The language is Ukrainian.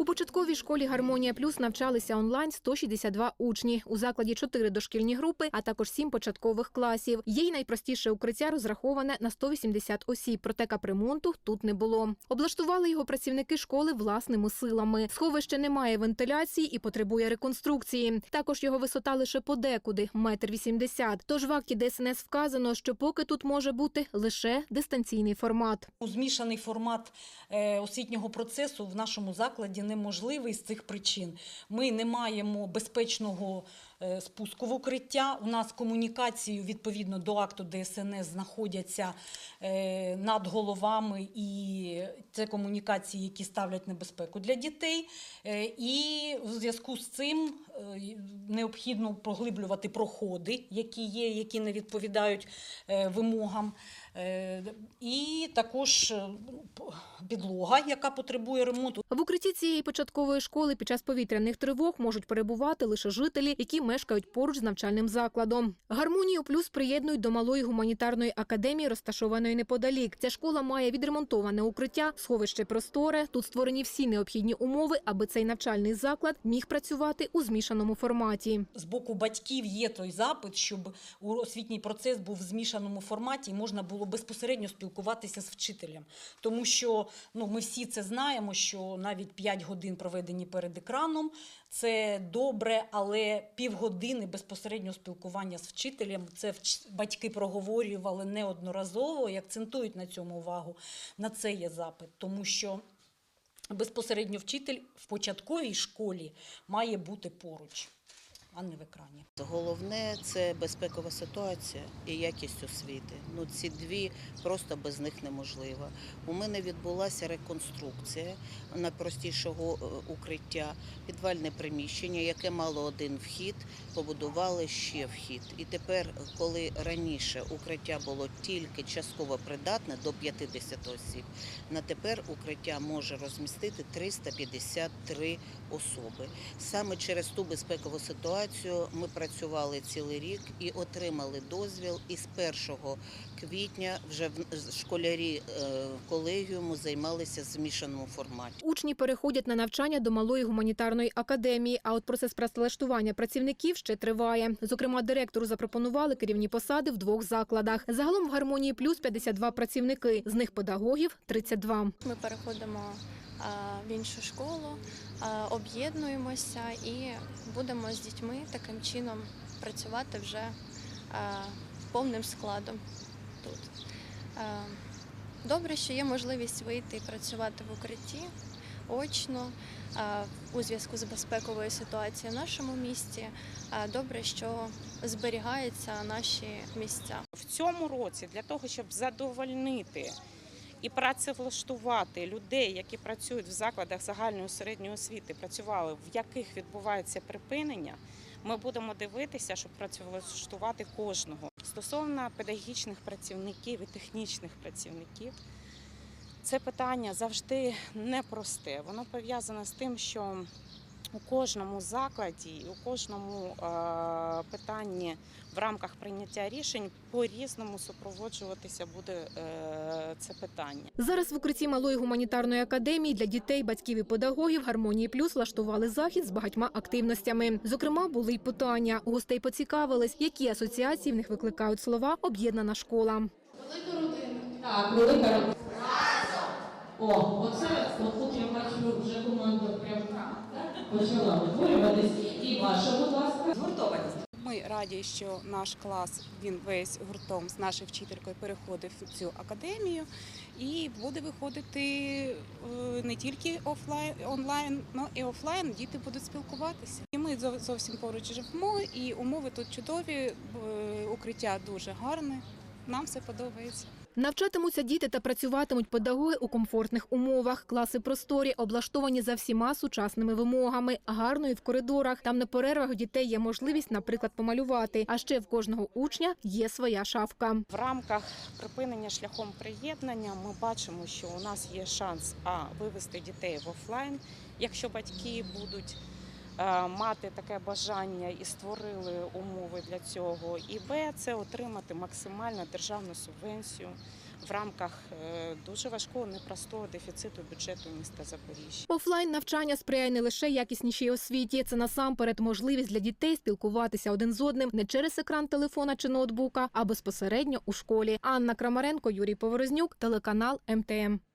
У початковій школі Гармонія Плюс навчалися онлайн 162 учні. У закладі 4 дошкільні групи, а також 7 початкових класів. Є й найпростіше укриття розраховане на 180 осіб, проте капремонту тут не було. Облаштували його працівники школи власними силами. Сховище не має вентиляції і потребує реконструкції. Також його висота лише подекуди метр вісімдесят. Тож в акті ДСНС вказано, що поки тут може бути лише дистанційний формат. Змішаний формат е, освітнього процесу в нашому закладі неможливий з цих причин. Ми не маємо безпечного е, спуску в укриття. У нас комунікації відповідно до акту ДСНС знаходяться е, над головами, і це комунікації, які ставлять небезпеку для дітей. Е, І в зв'язку з цим необхідно поглиблювати проходи, які є, які не відповідають вимогам. Е, І також е, підлога, яка потребує ремонту. В укритті цієї початкової школи під час повітряних тривог можуть перебувати лише жителі, які мешкають поруч з навчальним закладом. Гармонію плюс приєднують до малої гуманітарної академії, розташованої неподалік. Ця школа має відремонтоване укриття, сховище просторе. Тут створені всі необхідні умови, аби цей навчальний заклад міг працювати у змішаному форматі. З боку батьків є той запит, щоб освітній процес був в змішаному форматі і можна було безпосередньо спілкуватися з вчителем. Тому що ну, ми всі це знаємо, що навіть 5 годин проведені перед екраном це добре, але півгодини безпосередньо спілкування з вчителем це батьки проговорювали неодноразово і акцентують на цьому увагу. На це є запит, тому що. Безпосередньо вчитель в початковій школі має бути поруч, а не в екрані. Головне це безпекова ситуація і якість освіти. Ну ці дві просто без них неможливо. У мене відбулася реконструкція найпростішого е, укриття, підвальне приміщення, яке мало один вхід, побудували ще вхід. І тепер, коли раніше укриття було тільки частково придатне до 50 осіб, на тепер укриття може розмістити 353 особи. Саме через ту безпекову ситуацію ми працювали цілий рік і отримали дозвіл. І з 1 квітня вже в- школярі е, колегіуму займалися в змішаному форматі. Учні переходять на навчання до малої гуманітарної академії. А от процес працевлаштування працівників ще триває. Зокрема, директору запропонували керівні посади в двох закладах. Загалом в гармонії плюс 52 працівники. З них педагогів 32. Ми переходимо в іншу школу, об'єднуємося і будемо з дітьми таким чином працювати вже повним складом тут. Добре, що є можливість вийти і працювати в укритті очно у зв'язку з безпековою ситуацією в нашому місті. Добре, що зберігаються наші місця. В цьому році для того, щоб задовольнити і працевлаштувати людей, які працюють в закладах загальної середньої освіти, працювали, в яких відбувається припинення, ми будемо дивитися, щоб працевлаштувати кожного. Стосовно педагогічних працівників і технічних працівників, це питання завжди непросте. Воно пов'язане з тим, що у кожному закладі, у кожному е, питанні в рамках прийняття рішень по-різному супроводжуватися буде е, це питання. Зараз в укритті малої гуманітарної академії для дітей, батьків і педагогів гармонії плюс влаштували захід з багатьма активностями. Зокрема, були й питання. У гостей поцікавились, які асоціації в них викликають слова об'єднана школа. Так, велика родина. О, оце от тут я бачу вже команда прям почала витворюватись. І ваша, будь ласка. Згуртованість. Ми раді, що наш клас він весь гуртом з нашою вчителькою переходив в цю академію і буде виходити е, не тільки офлайн онлайн, але і офлайн. Діти будуть спілкуватися. І ми зов- зовсім поруч живемо, і умови тут чудові, е, укриття дуже гарне. Нам все подобається. Навчатимуться діти та працюватимуть педагоги у комфортних умовах. Класи просторі облаштовані за всіма сучасними вимогами. Гарно і в коридорах. Там на перервах у дітей є можливість, наприклад, помалювати. А ще в кожного учня є своя шафка. В рамках припинення шляхом приєднання ми бачимо, що у нас є шанс а вивести дітей в офлайн, якщо батьки будуть мати таке бажання і створили умови для цього. І Б це отримати максимальну державну субвенцію в рамках е, дуже важкого непростого дефіциту бюджету міста Запоріжжя. Офлайн навчання сприяє не лише якіснішій освіті, це насамперед можливість для дітей спілкуватися один з одним не через екран телефона чи ноутбука, а безпосередньо у школі. Анна Крамаренко, Юрій Поворознюк, телеканал МТМ.